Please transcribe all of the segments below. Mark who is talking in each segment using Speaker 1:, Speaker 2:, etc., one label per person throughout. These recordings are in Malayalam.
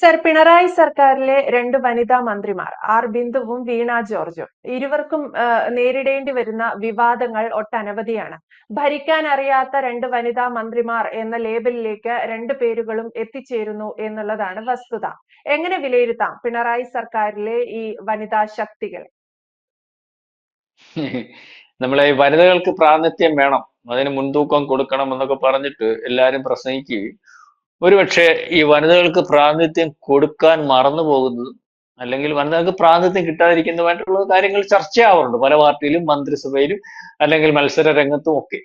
Speaker 1: സർ പിണറായി സർക്കാരിലെ രണ്ട് വനിതാ മന്ത്രിമാർ ആർ. ബിന്ദുവും വീണ ജോർജും. ഇരുവർക്കും നേരിടേണ്ടി വരുന്ന വിവാദങ്ങൾ ഒട്ടനവധിയാണ്. ഭരിക്കാൻ അറിയാത്ത രണ്ട് വനിതാ മന്ത്രിമാർ എന്ന ലേബലിലേക്ക് രണ്ട് പേരുകളും എത്തിച്ചേരുന്നു എന്നുള്ളതാണ് വസ്തുത. എങ്ങനെ വിലയിരുത്താം പിണറായി സർക്കാരിലെ ഈ വനിതാ ശക്തികൾ
Speaker 2: നമ്മളെ വനിതകൾക്ക് പ്രാതിനിധ്യം വേണം. അതിന് മുൻതൂക്കം കൊടുക്കണം എന്നൊക്കെ പറഞ്ഞിട്ട് എല്ലാരും പ്രസംഗിക്കുകയും ഒരുപക്ഷെ ഈ വനിതകൾക്ക് പ്രാതിനിധ്യം കൊടുക്കാൻ മറന്നു പോകുന്നതും അല്ലെങ്കിൽ വനിതകൾക്ക് പ്രാതിനിധ്യം കിട്ടാതിരിക്കുന്നതുമായിട്ടുള്ള കാര്യങ്ങൾ ചർച്ചയാവാറുണ്ട്. പല പാർട്ടിയിലും മന്ത്രിസഭയിലും അല്ലെങ്കിൽ മത്സര രംഗത്തും ഒക്കെ.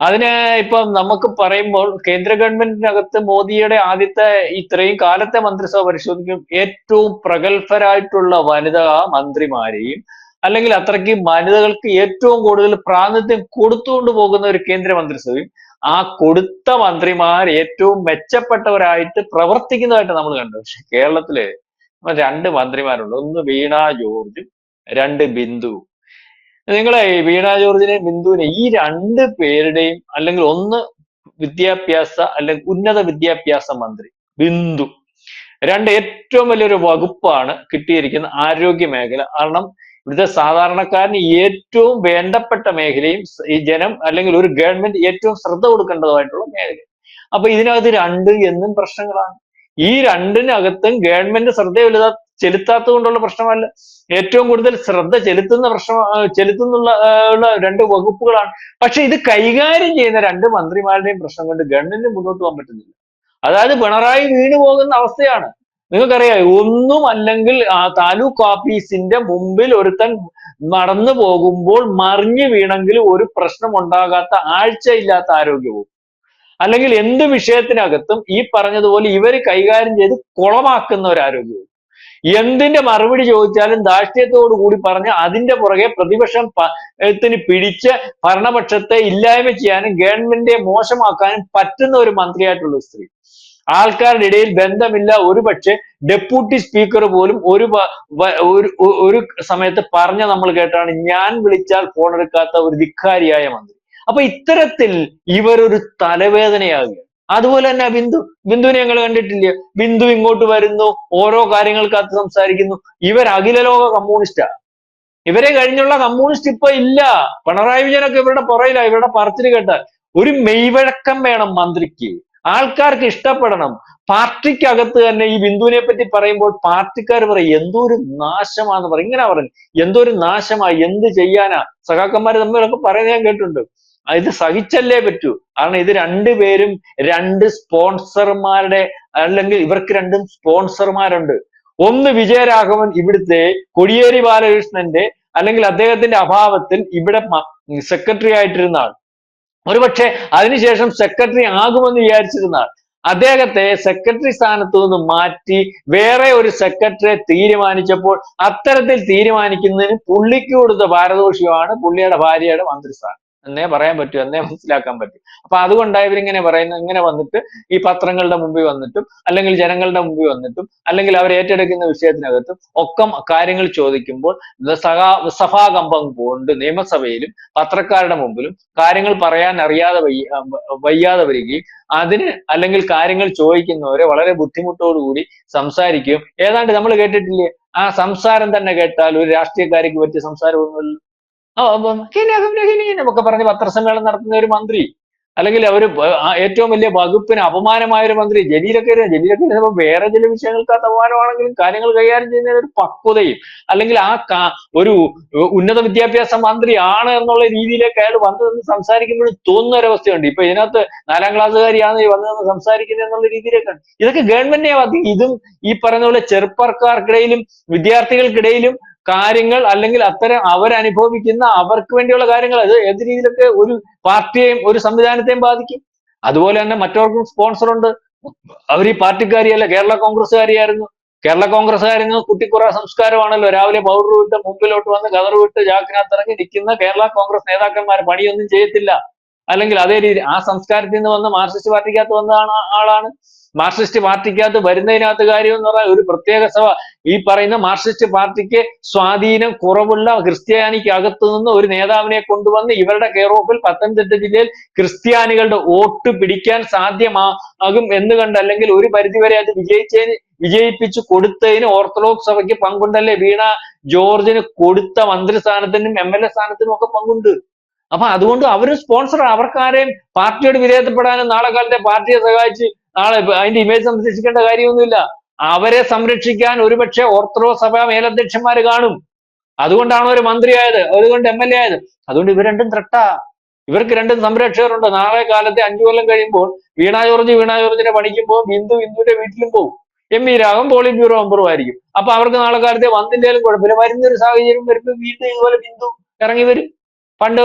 Speaker 2: അതിന് ഇപ്പം നമുക്ക് പറയുമ്പോൾ കേന്ദ്ര ഗവൺമെന്റിനകത്ത് മോദിയുടെ ആദ്യത്തെ ഇത്രയും കാലത്തെ മന്ത്രിസഭ പരിശോധിക്കും ഏറ്റവും പ്രഗത്ഭരായിട്ടുള്ള വനിതാ മന്ത്രിമാരെയും അല്ലെങ്കിൽ അത്രയ്ക്ക് വനിതകൾക്ക് ഏറ്റവും കൂടുതൽ പ്രാതിനിധ്യം കൊടുത്തുകൊണ്ട് പോകുന്ന ഒരു കേന്ദ്ര മന്ത്രിസഭയും ആ കൊടുത്ത മന്ത്രിമാർ ഏറ്റവും മെച്ചപ്പെട്ടവരായിട്ട് പ്രവർത്തിക്കുന്നതായിട്ട് നമ്മൾ കണ്ടു. പക്ഷെ കേരളത്തിൽ രണ്ട് മന്ത്രിമാരുണ്ട്. ഒന്ന് വീണ ജോർജും രണ്ട് ബിന്ദു. നിങ്ങളെ വീണ ജോർജിനെ ബിന്ദുവിനെ ഈ രണ്ട് പേരുടെയും അല്ലെങ്കിൽ ഒന്ന് വിദ്യാഭ്യാസ അല്ലെങ്കിൽ ഉന്നത വിദ്യാഭ്യാസ മന്ത്രി ബിന്ദു. രണ്ട് ഏറ്റവും വലിയൊരു വകുപ്പാണ് കിട്ടിയിരിക്കുന്ന ആരോഗ്യ മേഖല. കാരണം ഇവിടുത്തെ സാധാരണക്കാരന് ഏറ്റവും വേണ്ടപ്പെട്ട മേഖലയും ഈ ജനം അല്ലെങ്കിൽ ഒരു ഗവൺമെന്റ് ഏറ്റവും ശ്രദ്ധ കൊടുക്കേണ്ടതുമായിട്ടുള്ള മേഖല. അപ്പൊ ഇതിനകത്ത് രണ്ട് എന്നും പ്രശ്നങ്ങളാണ്. ഈ രണ്ടിനകത്തും ഗവൺമെന്റ് ശ്രദ്ധ വലുതാ ചെലുത്താത്തത് കൊണ്ടുള്ള പ്രശ്നമല്ല. ഏറ്റവും കൂടുതൽ ശ്രദ്ധ ചെലുത്തുന്ന പ്രശ്നം ചെലുത്തുന്നുള്ള രണ്ട് വകുപ്പുകളാണ്. പക്ഷെ ഇത് കൈകാര്യം ചെയ്യുന്ന രണ്ട് മന്ത്രിമാരുടെയും പ്രശ്നം കൊണ്ട് ഗവൺമെന്റ് മുന്നോട്ട് പോകാൻ പറ്റുന്നില്ല. അതായത് പിണറായി വീണു പോകുന്ന അവസ്ഥയാണ്. നിങ്ങൾക്കറിയാം ഒന്നും അല്ലെങ്കിൽ ആ താലൂക്ക് ഓഫീസിന്റെ മുമ്പിൽ ഒരുത്തൻ നടന്നു പോകുമ്പോൾ മറിഞ്ഞു വീണെങ്കിൽ ഒരു പ്രശ്നം ഉണ്ടാകാത്ത ആഴ്ചയില്ലാത്ത ആരോഗ്യവും. അല്ലെങ്കിൽ എന്ത് വിഷയത്തിനകത്തും ഈ പറഞ്ഞതുപോലെ ഇവർ കൈകാര്യം ചെയ്ത് കുളമാക്കുന്ന ഒരു ആരോഗ്യവും. എന്തിന്റെ മറുപടി ചോദിച്ചാലും ധാർഷ്ട്യത്തോടു കൂടി പറഞ്ഞ് അതിന്റെ പുറകെ പ്രതിപക്ഷം ത്തിന് പിടിച്ച് ഭരണപക്ഷത്തെ ഇല്ലായ്മ ചെയ്യാനും ഗവൺമെന്റിനെ മോശമാക്കാനും പറ്റുന്ന ഒരു മന്ത്രിയായിട്ടുള്ള സ്ത്രീ. ആൾക്കാരുടെ ഇടയിൽ ബന്ധമില്ല. ഒരു പക്ഷേ ഡെപ്യൂട്ടി സ്പീക്കർ പോലും ഒരു ഒരു സമയത്ത് പറഞ്ഞ നമ്മൾ കേട്ടാണ് ഞാൻ വിളിച്ചാൽ ഫോൺ എടുക്കാത്ത ഒരു ധിക്കാരിയായ മന്ത്രി. അപ്പൊ ഇത്തരത്തിൽ ഇവരൊരു തലവേദനയാകുക അതുപോലെ തന്നെ ബിന്ദു ബിന്ദുവിനെ ഞങ്ങൾ കണ്ടിട്ടില്ല? ബിന്ദു ഇങ്ങോട്ട് വരുന്നു ഓരോ കാര്യങ്ങൾക്കകത്ത് സംസാരിക്കുന്നു. ഇവർ അഖില ലോക കമ്മ്യൂണിസ്റ്റാ. ഇവരെ കഴിഞ്ഞുള്ള കമ്മ്യൂണിസ്റ്റ് ഇപ്പൊ ഇല്ല. പിണറായി വിജയനൊക്കെ ഇവരുടെ പുറയില്ല ഇവരുടെ പറച്ചിൽ കേട്ടാൽ ഒരു മെയ്വഴക്കം വേണം മന്ത്രിക്ക്. ആൾക്കാർക്ക് ഇഷ്ടപ്പെടണം. പാർട്ടിക്കകത്ത് തന്നെ ഈ ബിന്ദുവിനെ പറ്റി പറയുമ്പോൾ പാർട്ടിക്കാർ പറയും എന്തോ ഒരു നാശമാന്ന് പറയും. ഇങ്ങനെ പറഞ്ഞു എന്തോ ഒരു നാശമാ എന്ത് ചെയ്യാനാ? സഖാക്കന്മാര് തമ്മിലൊക്കെ പറയുന്നത് ഞാൻ കേട്ടിട്ടുണ്ട്. ഇത് സഹിച്ചല്ലേ പറ്റൂ. കാരണം ഇത് രണ്ടുപേരും രണ്ട് സ്പോൺസർമാരുടെ അല്ലെങ്കിൽ ഇവർക്ക് രണ്ടും സ്പോൺസർമാരുണ്ട്. ഒന്ന് വിജയരാഘവൻ ഇവിടുത്തെ കൊടിയേരി ബാലകൃഷ്ണന്റെ അല്ലെങ്കിൽ അദ്ദേഹത്തിന്റെ അഭാവത്തിൽ ഇവിടെ സെക്രട്ടറി ആയിട്ടിരുന്ന ആൾ. ഒരുപക്ഷെ അതിനുശേഷം സെക്രട്ടറി ആകുമെന്ന് വിചാരിച്ചിരുന്ന അദ്ദേഹത്തെ സെക്രട്ടറി സ്ഥാനത്തു നിന്ന് മാറ്റി വേറെ ഒരു സെക്രട്ടറിയെ തീരുമാനിച്ചപ്പോൾ അത്തരത്തിൽ തീരുമാനിക്കുന്നതിന് പുള്ളിക്ക് കൊടുത്ത പാരദോഷികമാണ് പുള്ളിയുടെ ഭാര്യയുടെ മന്ത്രിസ്ഥാനം. എന്നേ പറയാൻ പറ്റൂ എന്നേ മനസ്സിലാക്കാൻ പറ്റൂ. അപ്പൊ അതുകൊണ്ട് ഇവരിങ്ങനെ പറയുന്നത്. ഇങ്ങനെ വന്നിട്ട് ഈ പത്രങ്ങളുടെ മുമ്പിൽ വന്നിട്ടും അല്ലെങ്കിൽ ജനങ്ങളുടെ മുമ്പിൽ വന്നിട്ടും അല്ലെങ്കിൽ അവർ ഏറ്റെടുക്കുന്ന വിഷയത്തിനകത്തും ഒക്കെ കാര്യങ്ങൾ ചോദിക്കുമ്പോൾ സഭാ സഭാകമ്പം കൊണ്ട് നിയമസഭയിലും പത്രക്കാരുടെ മുമ്പിലും കാര്യങ്ങൾ പറയാൻ അറിയാതെ വയ്യ വയ്യാതെ വരികയും അതിന് അല്ലെങ്കിൽ കാര്യങ്ങൾ ചോദിക്കുന്നവരെ വളരെ ബുദ്ധിമുട്ടോടുകൂടി സംസാരിക്കുകയും. ഏതാണ്ട് നമ്മൾ കേട്ടിട്ടില്ലേ? ആ സംസാരം തന്നെ കേട്ടാൽ ഒരു രാഷ്ട്രീയക്കാരിക്ക് പറ്റിയ സംസാരമൊന്നുമില്ല. എന്നൊക്കെ പറഞ്ഞ് പത്രസമ്മേളനം നടത്തുന്ന ഒരു മന്ത്രി അല്ലെങ്കിൽ അവർ ഏറ്റവും വലിയ വകുപ്പിന് അപമാനമായ ഒരു മന്ത്രി ജലീലൊക്കെ ജലീലൊക്കെ വേറെ ചില വിഷയങ്ങൾക്കകത്ത് അപമാനമാണെങ്കിലും കാര്യങ്ങൾ കൈകാര്യം ചെയ്യുന്ന ഒരു പക്വതയും അല്ലെങ്കിൽ ആ ഒരു ഉന്നത വിദ്യാഭ്യാസ മന്ത്രിയാണ് എന്നുള്ള രീതിയിലേക്ക് അയാൾ വന്നതെന്ന് സംസാരിക്കുമ്പോഴും തോന്നുന്ന ഒരവസ്ഥയുണ്ട് ഇപ്പൊ ഇതിനകത്ത് നാലാം ക്ലാസ്സുകാരിയാണ് ഈ വന്നതെന്ന് സംസാരിക്കുന്നത് എന്നുള്ള രീതിയിലേക്കാണ് ഇതൊക്കെ ഗവൺമെന്റിനെ ഇതും ഈ പറയുന്ന പോലെ ചെറുപ്പക്കാർക്കിടയിലും വിദ്യാർത്ഥികൾക്കിടയിലും കാര്യങ്ങൾ അല്ലെങ്കിൽ അത്തരം അവരനുഭവിക്കുന്ന അവർക്ക് വേണ്ടിയുള്ള കാര്യങ്ങൾ അത് ഏത് രീതിയിലൊക്കെ ഒരു പാർട്ടിയെയും ഒരു സംവിധാനത്തെയും ബാധിക്കും. അതുപോലെ തന്നെ മറ്റവർക്കും സ്പോൺസർ ഉണ്ട്. അവർ ഈ പാർട്ടിക്കാരിയല്ല കേരള കോൺഗ്രസ്സുകാരിയായിരുന്നു. കേരള കോൺഗ്രസ്സുകാരെന്ന് കുട്ടിക്കുറ സംസ്കാരമാണല്ലോ. രാവിലെ പൗഡർ വിട്ട് മുമ്പിലോട്ട് വന്ന് കതർ വിട്ട് ജാക്കിനകത്ത് ഇറങ്ങി നിൽക്കുന്ന കേരള കോൺഗ്രസ് നേതാക്കന്മാർ പണിയൊന്നും ചെയ്യത്തില്ല. അല്ലെങ്കിൽ അതേ രീതി ആ സംസ്കാരത്തിൽ നിന്ന് വന്ന് മാർക്സിസ്റ്റ് പാർട്ടിക്കകത്ത് വന്ന ആളാണ് മാർക്സിസ്റ്റ് പാർട്ടിക്കകത്ത് വരുന്നതിനകത്ത് കാര്യം എന്ന് പറഞ്ഞാൽ ഒരു പ്രത്യേക സഭ. ഈ പറയുന്ന മാർക്സിസ്റ്റ് പാർട്ടിക്ക് സ്വാധീനം കുറവുള്ള ക്രിസ്ത്യാനിക്ക് അകത്തു നിന്ന് ഒരു നേതാവിനെ കൊണ്ടുവന്ന് ഇവരുടെ കെയർ ഓഫിൽ പത്തനംതിട്ട ജില്ലയിൽ ക്രിസ്ത്യാനികളുടെ വോട്ട് പിടിക്കാൻ സാധ്യമാകും എന്ന് കണ്ട് അല്ലെങ്കിൽ ഒരു പരിധിവരെ അത് വിജയിച്ചതിന് വിജയിപ്പിച്ചു കൊടുത്തതിന് ഓർത്തഡോക്സ് സഭയ്ക്ക് പങ്കുണ്ടല്ലേ? വീണ ജോർജിന് കൊടുത്ത മന്ത്രിസ്ഥാനത്തിനും എം എൽ എ സ്ഥാനത്തിനും ഒക്കെ പങ്കുണ്ട്. അപ്പൊ അതുകൊണ്ട് അവരും സ്പോൺസർ അവർക്കാരെയും പാർട്ടിയോട് വിധേയപ്പെടാനും നാളെ കാലത്തെ പാർട്ടിയെ സഹായിച്ച് നാളെ അതിന്റെ ഇമേജ് സംരക്ഷിക്കേണ്ട കാര്യമൊന്നുമില്ല. അവരെ സംരക്ഷിക്കാൻ ഒരുപക്ഷെ ഓർത്തഡോക്സ് സഭ മേലധ്യക്ഷന്മാർ കാണും. അതുകൊണ്ടാണ് ഒരു മന്ത്രിയായത് അതുകൊണ്ട് എം എൽ എ ആയത്. അതുകൊണ്ട് ഇവർ രണ്ടും ത്രട്ടാ. ഇവർക്ക് രണ്ടും സംരക്ഷകരുണ്ട്. നാളെ കാലത്തെ അഞ്ചു കൊല്ലം കഴിയുമ്പോൾ വീണ ജോർജ് വീണ ജോർജിനെ പണിക്കുമ്പോൾ ബിന്ദു ബിന്ദുവിന്റെ വീട്ടിലും പോകും M V Raghavan polit bureau മെമ്പറും ആയിരിക്കും. അപ്പൊ അവർക്ക് നാളെ കാലത്തെ വന്നില്ലെങ്കിലും കുഴപ്പമില്ല. വരുന്നൊരു സാഹചര്യം വരുമ്പോൾ വീണ്ടും ഇതുപോലെ ബിന്ദു ഇറങ്ങി വരും. പണ്ട്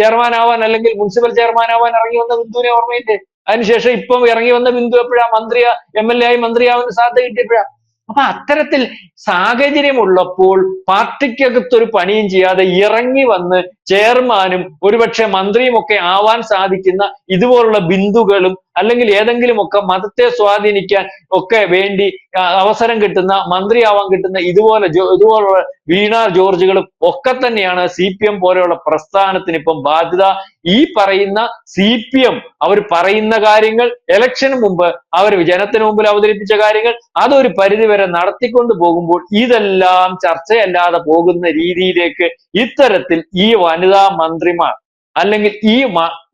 Speaker 2: ചെയർമാൻ ആവാൻ അല്ലെങ്കിൽ മുനിസിപ്പൽ ചെയർമാൻ ആവാൻ ഇറങ്ങി വന്ന ബിന്ദുവിനെ ഓർമ്മയില്ലേ? അതിനുശേഷം ഇപ്പം ഇറങ്ങി വന്ന ബിന്ദു എപ്പോഴാ? മന്ത്രിയാ എം എൽ എ ആയി മന്ത്രിയാവുന്ന സാധ്യത കിട്ടിയപ്പോഴാ. അപ്പൊ അത്തരത്തിൽ സാഹചര്യമുള്ളപ്പോൾ പാർട്ടിക്കകത്തൊരു പണിയും ചെയ്യാതെ ഇറങ്ങി വന്ന് ചെയർമാനും ഒരുപക്ഷെ മന്ത്രിയും ഒക്കെ ആവാൻ സാധിക്കുന്ന ഇതുപോലുള്ള ബിന്ദുകളും അല്ലെങ്കിൽ ഏതെങ്കിലും ഒക്കെ മതത്തെ സ്വാധീനിക്കാൻ ഒക്കെ വേണ്ടി അവസരം കിട്ടുന്ന മന്ത്രിയാവാൻ കിട്ടുന്ന ഇതുപോലെ ഇതുപോലുള്ള വീണ ജോർജുകളും ഒക്കെ തന്നെയാണ് സി പി എം പോലെയുള്ള പ്രസ്ഥാനത്തിന് ഇപ്പം ബാധ്യത. ഈ പറയുന്ന സി പി എം അവർ പറയുന്ന കാര്യങ്ങൾ ഇലക്ഷന് മുമ്പ് അവർ ജനത്തിന് മുമ്പിൽ അവതരിപ്പിച്ച കാര്യങ്ങൾ അതൊരു പരിധിവരെ നടത്തിക്കൊണ്ട് പോകുമ്പോൾ ഇതെല്ലാം ചർച്ചയല്ലാതെ പോകുന്ന രീതിയിലേക്ക് ഇത്തരത്തിൽ ഈ വനിതാ മന്ത്രിമാർ അല്ലെങ്കിൽ ഈ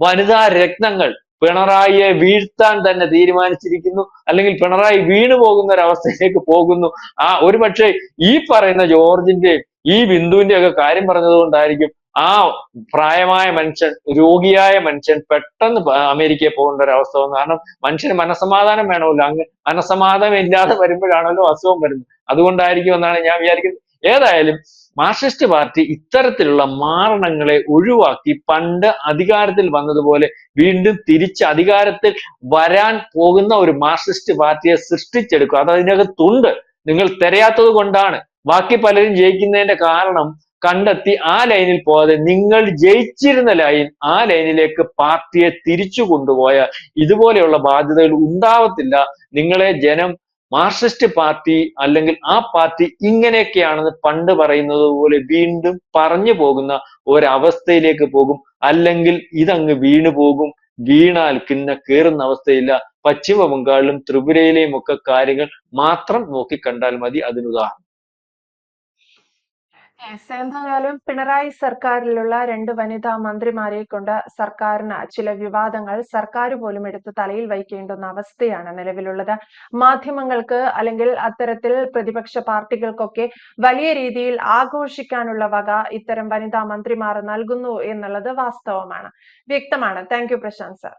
Speaker 2: വനിതാ രത്നങ്ങൾ പിണറായിയെ വീഴ്ത്താൻ തന്നെ തീരുമാനിച്ചിരിക്കുന്നു അല്ലെങ്കിൽ പിണറായി വീണു പോകുന്ന ഒരവസ്ഥയിലേക്ക് പോകുന്നു. ആ ഒരുപക്ഷെ ഈ പറയുന്ന ജോർജിന്റെ ഈ ബിന്ദുവിന്റെ ഒക്കെ കാര്യം പറഞ്ഞതുകൊണ്ടായിരിക്കും ആ പ്രായമായ മനുഷ്യൻ രോഗിയായ മനുഷ്യൻ പെട്ടെന്ന് അമേരിക്കയെ പോകേണ്ട ഒരു അവസ്ഥ വന്നു. കാരണം മനുഷ്യന് മനസമാധാനം വേണമല്ലോ. അങ്ങ് മനസമാധാനം ഇല്ലാതെ വരുമ്പോഴാണല്ലോ അസുഖം വരുന്നത്. അതുകൊണ്ടായിരിക്കും എന്നാണ് ഞാൻ വിചാരിക്കുന്നത്. ഏതായാലും മാർക്സിസ്റ്റ് പാർട്ടി ഇത്തരത്തിലുള്ള മാരണങ്ങളെ ഒഴിവാക്കി പണ്ട് അധികാരത്തിൽ വന്നതുപോലെ വീണ്ടും തിരിച്ച് അധികാരത്തിൽ വരാൻ പോകുന്ന ഒരു മാർക്സിസ്റ്റ് പാർട്ടിയെ സൃഷ്ടിച്ചെടുക്കുക. അത് അതിനകത്തുണ്ട്. നിങ്ങൾ തിരയാത്തത് കൊണ്ടാണ്. ബാക്കി പലരും ജയിക്കുന്നതിന്റെ കാരണം കണ്ടെത്തി ആ ലൈനിൽ പോകാതെ നിങ്ങൾ ജയിച്ചിരുന്ന ലൈൻ ആ ലൈനിലേക്ക് പാർട്ടിയെ തിരിച്ചു കൊണ്ടുപോയ ഇതുപോലെയുള്ള ബാധ്യതകൾ ഉണ്ടാവത്തില്ല. നിങ്ങളെ ജനം മാർക്സിസ്റ്റ് പാർട്ടി അല്ലെങ്കിൽ ആ പാർട്ടി ഇങ്ങനെയൊക്കെയാണെന്ന് പണ്ട് പറയുന്നത് പോലെ വീണ്ടും പറഞ്ഞു പോകുന്ന ഒരവസ്ഥയിലേക്ക് പോകും. അല്ലെങ്കിൽ ഇതങ്ങ് വീണു പോകും. വീണാൽ പിന്നെ കേറുന്ന അവസ്ഥയില്ല. പശ്ചിമ ബംഗാളിലും ത്രിപുരയിലെയും ഒക്കെ കാര്യങ്ങൾ മാത്രം നോക്കിക്കണ്ടാൽ മതി അതിനുദാഹരണം.
Speaker 1: എന്തായാലും പിണറായി സർക്കാരിലുള്ള രണ്ട് വനിതാ മന്ത്രിമാരെ കൊണ്ട് സർക്കാരിന് ചില വിവാദങ്ങൾ സർക്കാർ പോലും എടുത്ത് തലയിൽ വയ്ക്കേണ്ടുന്ന അവസ്ഥയാണ് നിലവിലുള്ളത്. മാധ്യമങ്ങൾക്ക് അല്ലെങ്കിൽ അത്തരത്തിൽ പ്രതിപക്ഷ പാർട്ടികൾക്കൊക്കെ വലിയ രീതിയിൽ ആഘോഷിക്കാനുള്ള വക ഇത്തരം വനിതാ മന്ത്രിമാർ നൽകുന്നു എന്നുള്ളത് വാസ്തവമാണ്. വ്യക്തമാണ്. Thank you Prashant sir